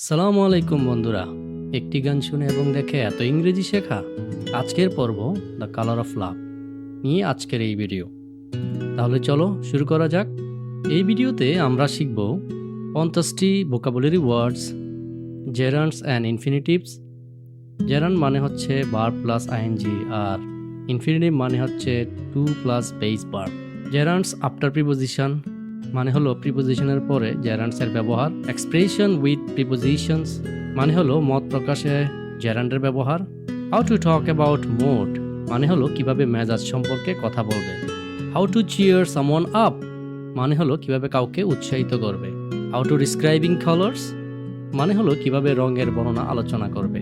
সালাম আলাইকুম বন্ধুরা। একটি গান শুনে এবং দেখে এত ইংরেজি শেখা? আজকের পর্ব দ্য কালার অফ লাভ নিয়ে আজকের এই ভিডিও। তাহলে চলো শুরু করা যাক। এই ভিডিওতে আমরা শিখব পঞ্চাশটি vocabulary words gerunds and infinitives gerund মানে হচ্ছে বার প্লাস আইএনজি আর ইনফিনিটিভ মানে হচ্ছে টু প্লাস বেস বার জেরান্স আফটার প্রিপোজিশন মানে হলো প্রিপোজিশনের পরে জেরান্ডসের ব্যবহার। এক্সপ্রেশন উইথ প্রিপোজিশনস মানে হলো মত প্রকাশে জেরান্ডের ব্যবহার। How to talk about mood মানে হলো কীভাবে মেজাজ সম্পর্কে কথা বলবে। How to cheer someone up মানে হলো কীভাবে কাউকে উৎসাহিত করবে। হাউ টু ডিসক্রাইবিং কালার্স মানে হলো কীভাবে রঙের বর্ণনা আলোচনা করবে।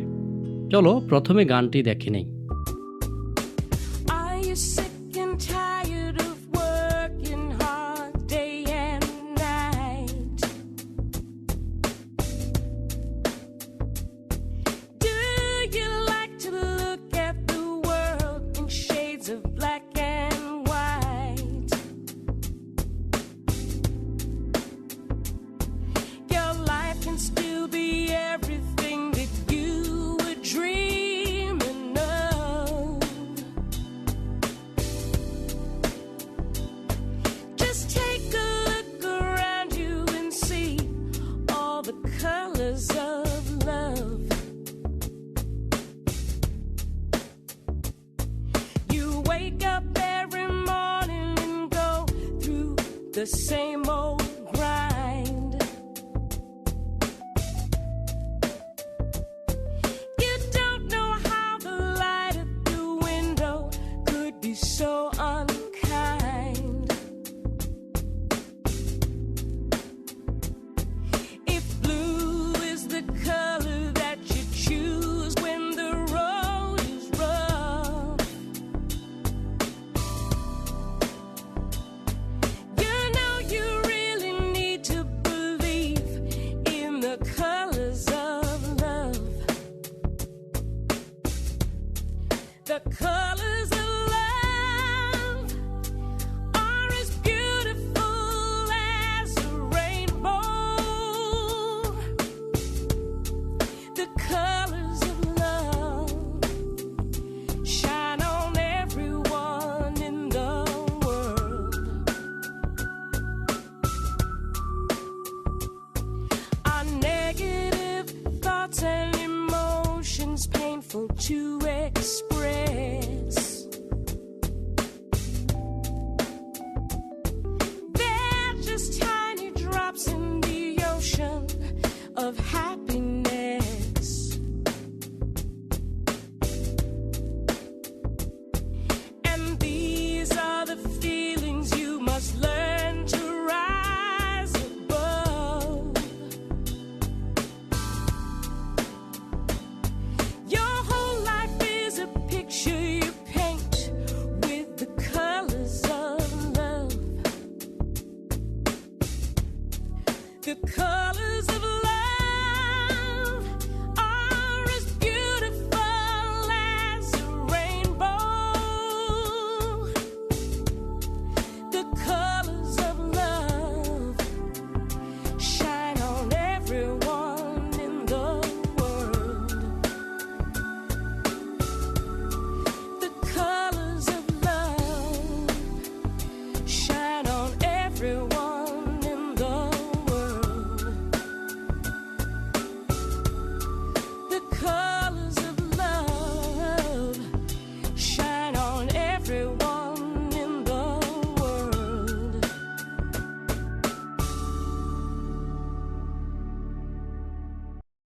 চলো প্রথমে গানটি দেখে নেই। The same old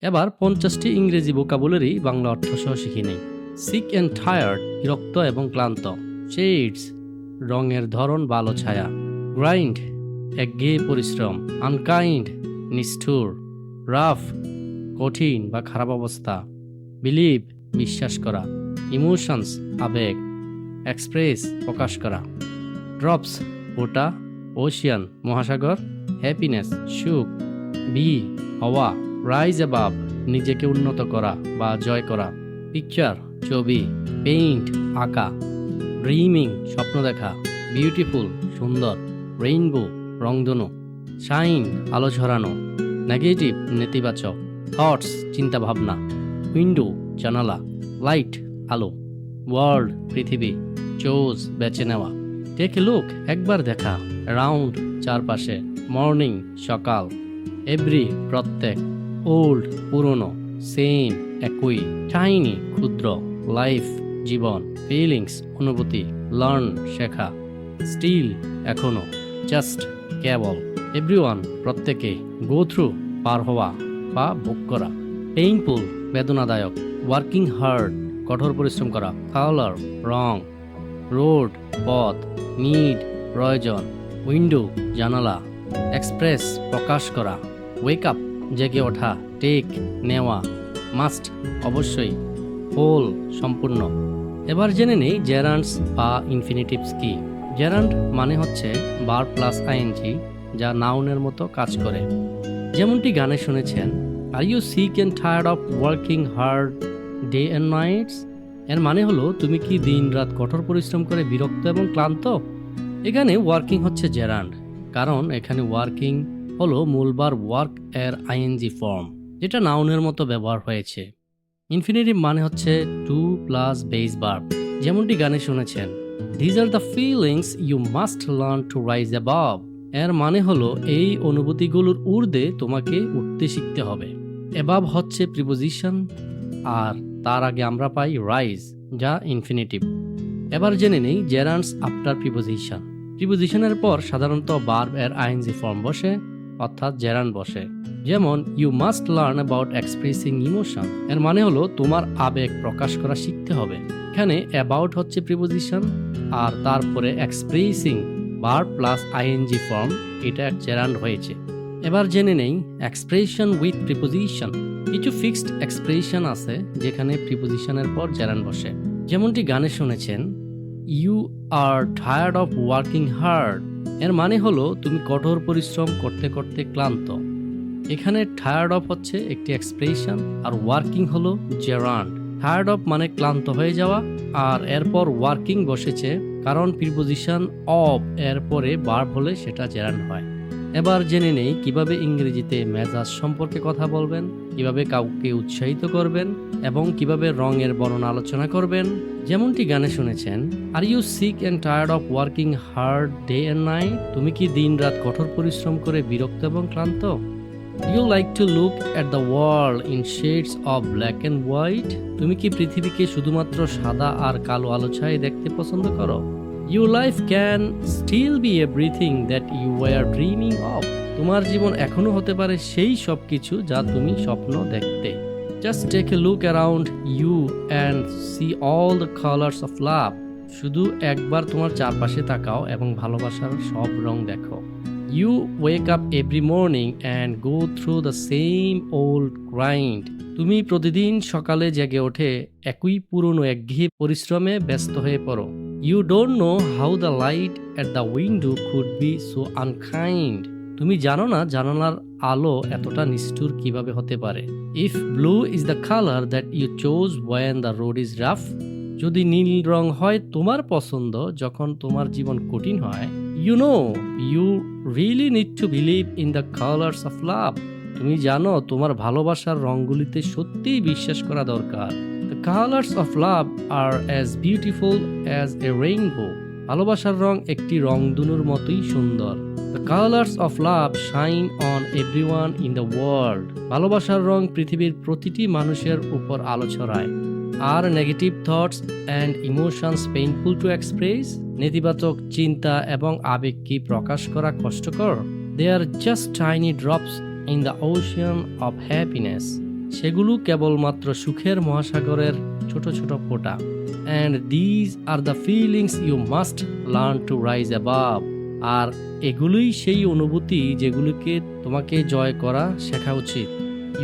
এবার পঞ্চাশটি ইংরেজি ভোকাবুলারি বাংলা অর্থ সহ শিখে নেই। সিক অ্যান্ড টায়ার্ড বিরক্ত এবং ক্লান্ত। শেডস রঙের ধরন বা আলো ছায়া। গ্রাইন্ড একঘেয়ে পরিশ্রম। আনকাইন্ড নিষ্ঠুর। রাফ কঠিন বা খারাপ অবস্থা। বিলিভ বিশ্বাস করা। ইমোশনস আবেগ। এক্সপ্রেস প্রকাশ করা। ড্রপস ওটা ওশিয়ান মহাসাগর। হ্যাপিনেস সুখ। বি হওয়া। রাইজ অ্যাবাব নিজেকে উন্নত করা বা জয় করা। পিকচার ছবি পেইন্ট আঁকা। ড্রিমিং স্বপ্ন দেখা। বিউটিফুল সুন্দর। রেইনবো রংধনু। শাইন আলো ঝরানো। নেগেটিভ নেতিবাচক। থটস চিন্তা ভাবনা উইন্ডো জানালা। লাইট আলো। ওয়ার্ল্ড পৃথিবী। চোজ বেছে নেওয়া। টেক লুক একবার দেখা। রাউন্ড চারপাশে। মর্নিং সকাল। এভরি প্রত্যেক। ওল্ড, পুরনো, সেম, একই, টাইনি, ক্ষুদ্র, লাইফ, জীবন, ফিলিংস, অনুভূতি, লার্ন, শেখা, স্টিল, এখনও, জাস্ট, কেবল, এভরিওয়ান, প্রত্যেকে, গো থ্রু, পার হওয়া বা ভোগ করা, পেইনফুল, বেদনাদায়ক, ওয়ার্কিং হার্ড, কঠোর পরিশ্রম করা কালার রং, রোড, পথ, নিড, প্রয়োজন, উইন্ডো, জানালা, এক্সপ্রেস, প্রকাশ করা, ওয়েক আপ জেগে ওঠা, টেক, নেওয়া, মাস্ট অবশ্যই, হোল সম্পূর্ণ। এবার জেনে নেই জেরান্ডস বা ইনফিনিটিভস কি। জেরান্ড মানে হচ্ছে বার প্লাস আইএনজি, যা নাউনের মতো কাজ করে। যেমনটি গানে শুনেছেন are you sick and tired of working hard day and nights এর মানে হলো, তুমি কি দিন রাত কঠোর পরিশ্রম করে বিরক্ত এবং ক্লান্ত? এখানে ওয়ার্কিং হচ্ছে জেরান্ড, কারণ এখানে ওয়ার্কিং হলো মূলবার ওয়ার্ক এর আইএনজি ফর্ম, যেটা নাউনের মতো ব্যবহার হয়েছে। ইনফিনিটিভ মানে হচ্ছে টু প্লাস বেস বার্ব যেমনটি গানে শুনেছেন। These are the feelings you must learn to rise above এর মানে হলো এই অনুভূতিগুলোর ঊর্ধ্বে তোমাকে উঠতে শিখতে হবে। অ্যাবাভ হচ্ছে প্রিপোজিশন আর তার আগে আমরা পাই রাইজ যা ইনফিনিটিভ এবার জেনে নেই জেরান্স আফটার প্রিপোজিশন প্রিপোজিশনের পর সাধারণত বার্ব এর আইএনজি ফর্ম বসে। অর্থাৎ জেরান বসে। যেমন you must learn about expressing emotion এর মানে হলো, তোমার আবেগ প্রকাশ করা শিখতে হবে। এখানে অ্যাবাউট হচ্ছে প্রিপোজিশন আর তারপরে এক্সপ্রেসিং বার প্লাস আইএনজি ফর্ম এটা জেরান্ড হয়েছে। এবার জেনে নেই এক্সপ্রেশন উইথ প্রিপোজিশন কিছু ফিক্সড এক্সপ্রেশন আছে, যেখানে প্রিপোজিশনের পর জেরান বসে। যেমনটি গানে শুনেছেন you are tired of working hard এর মানে হলো তুমি কঠোর পরিশ্রম করতে করতে ক্লান্ত। এখানে টায়ার্ড অফ হচ্ছে একটি এক্সপ্রেশন আর ওয়ার্কিং হলো জেরান্ড টায়ার্ড অফ মানে ক্লান্ত হয়ে যাওয়া আর এরপর ওয়ার্কিং বসেছে, কারণ প্রিপোজিশন অফ এরপরে বার হলে সেটা জেরান্ড হয়। এবার জেনে নেই কীভাবে ইংরেজিতে মেজাজ সম্পর্কে কথা বলবেন, কীভাবে কাউকে উৎসাহিত করবেন এবং কীভাবে রঙের বর্ণনা আলোচনা করবেন। যেমনটি গানে শুনেছেন are you sick and tired of working hard day and night তুমি কি দিন রাত কঠোর পরিশ্রম করে বিরক্ত এবং ক্লান্ত? You like to look at the world in shades of black and white তুমি কি পৃথিবীকে শুধুমাত্র সাদা আর কালো আলো ছায় দেখতে পছন্দ করো? You life can still be everything that you are dreaming of তোমার জীবন এখনও হতে পারে সেই সব কিছু যা তুমি স্বপ্ন দেখতে। Just take a look around you and see all the colours of love শুধু একবার তোমার চারপাশে তাকাও এবং ভালোবাসার সব রং দেখো। You wake up every morning and go through the same old grind তুমি প্রতিদিন সকালে জেগে ওঠে একই পুরনো একঘেয়ে পরিশ্রমে ব্যস্ত হয়ে পড়ো। You don't know how the light at the window could be so unkind তুমি জানো না জানালার আলো এতটা নিষ্ঠুর কীভাবে হতে পারে? If blue is the colour that you chose when the road is rough যদি নীল রং হয় তোমার পছন্দ, যখন তোমার জীবন কঠিন হয় you know you really need to believe in the colours of love তুমি জানো তোমার ভালোবাসার রঙগুলিতে সত্যিই বিশ্বাস করা দরকার। Colours of love are as beautiful as a rainbow ভালোবাসার রং একটি রংধনুর মতোই সুন্দর। The colours of love shine on everyone in the world ভালোবাসার রং পৃথিবীর প্রতিটি মানুষের উপর আলো ছড়ায়। Are negative thoughts and emotions painful to express নেতিবাচক চিন্তা এবং আবেগ কি প্রকাশ করা কষ্টকর? They are just tiny drops in the ocean of happiness সেগুলো কেবলমাত্র সুখের মহাসাগরের ছোট ছোট ফোঁটা। And these are the feelings you must learn to rise above আর এগুলোই সেই অনুভূতি যেগুলোকে তোমাকে জয় করা শেখা উচিত।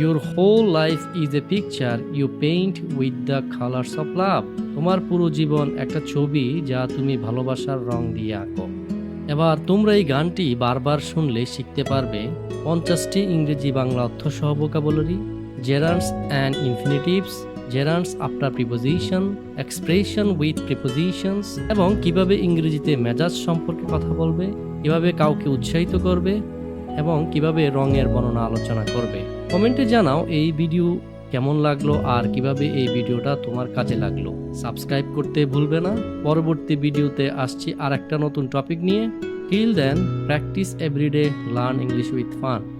Your whole life is a picture you paint with the colours of love তোমার পুরো জীবন একটা ছবি যা তুমি ভালোবাসার রং দিয়ে আঁকো। এবার তোমরা এই গানটি বারবার শুনলে শিখতে পারবে পঞ্চাশটি ইংরেজি বাংলা অর্থ সহ vocabulary gerunds and infinitives gerunds after preposition expression with prepositions এবং কীভাবে ইংরেজিতে মেজাজ সম্পর্কে কথা বলবে, কীভাবে কাউকে উৎসাহিত করবে, এবং কীভাবে রঙের বর্ণনা আলোচনা করবে। কমেন্টে জানাও এই ভিডিও কেমন লাগল আর কীভাবে এই ভিডিওটা তোমার কাজে লাগল। সাবস্ক্রাইব করতে ভুলবে না। পরবর্তী ভিডিওতে আসছি আর একটা নতুন টপিক নিয়ে। Till then practice everyday learn English with fun